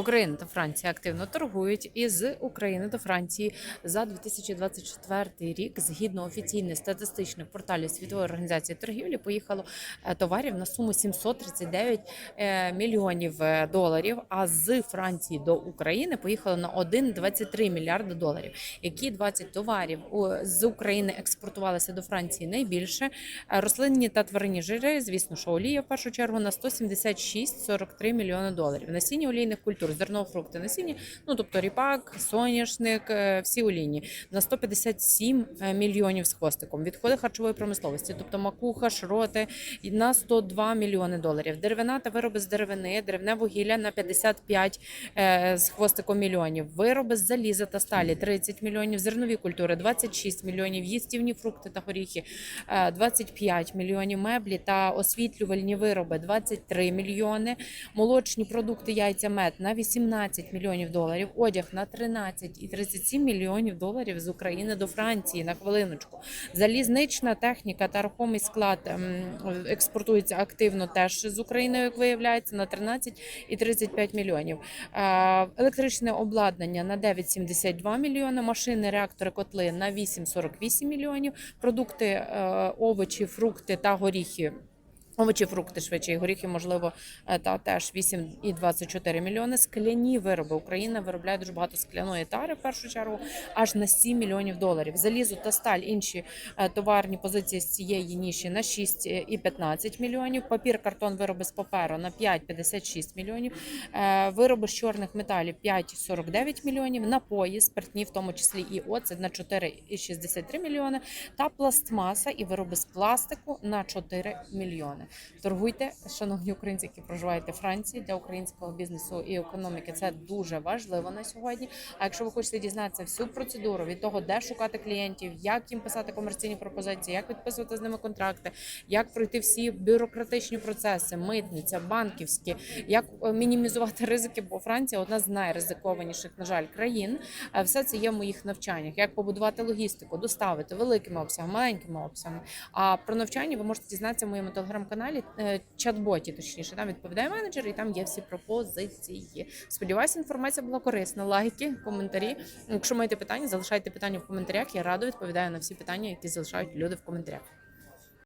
Україна та Франція активно торгують із України до Франції за 2024 рік. Згідно офіційних статистичних порталів світової організації торгівлі, поїхало е, товарів на суму 739 е, мільйонів е, доларів. А з Франції до України поїхало на 1,23 мільярди доларів. Які 20 товарів з України експортувалися до Франції найбільше? Рослинні та тваринні жири, звісно, що олія в першу чергу на 176,43 мільйони доларів. Насіння олійних культур, зернофрукти, насіння, ну тобто ріпак, соняшник, е, всі олійні на 157 мільйонів з хвостиком. Відходи харчової промисловості, тобто макуха, шроти на 102 мільйони доларів. Деревина та вироби з деревини, деревне вугілля на 55 е, з хвостиком мільйонів. Вироби з заліза та сталі 30 мільйонів. Зернові культури 26 мільйонів. Їстівні фрукти та горіхи е, 25 мільйонів. Меблі та освітлювальні вироби 23 мільйони. Молочні продукти, яйця, мед на 18 мільйонів доларів. Одяг на 13 і 37 мільйонів доларів з України до Франції на хвилиночку. Залізнична техніка та рухомий склад ем, експортується активно теж з України, як виявляється, на 13 і 35 мільйонів. Е, Електричне обладнання на 9,72 мільйони, машини, реактори, котли на 8,48 мільйонів, продукти, е, овочі, фрукти та горіхи. Овочі, фрукти швидше і горіхи, можливо, е, та теж 8,24 мільйони. Скляні вироби. Україна виробляє дуже багато скляної тари в першу чергу, аж на 7 мільйонів доларів. Залізо та сталь, інші е, товарні позиції з цієї ніші на 6,15 мільйонів. Папір, картон, вироби з паперу на 5,56 мільйонів. Е, Вироби з чорних металів 5,49 мільйонів. Напої, спиртні, в тому числі і оцет на 4,63 мільйони. Та пластмаса і вироби з пластику на 4 мільйони. Торгуйте, шановні українці, які проживають у Франції для українського бізнесу і економіки. Це дуже важливо на сьогодні. А якщо ви хочете дізнатися всю процедуру від того, де шукати клієнтів, як їм писати комерційні пропозиції, як підписувати з ними контракти, як пройти всі бюрократичні процеси, митниця, банківські, як е, мінімізувати ризики, бо Франція одна з найризикованіших, на жаль, країн. Е, Все це є в моїх навчаннях. Як побудувати логістику, доставити великими обсягами, маленькими обсягами. А про навчання ви можете дізнатися в моєму телеграм-каналі, е, чат-боті, точніше, там відповідає менеджер, і там є всі пропозиції. Сподіваюся, інформація була корисна. Лайки, коментарі. Якщо маєте питання, залишайте питання в коментарях. Я радо відповідаю на всі питання, які залишають люди в коментарях.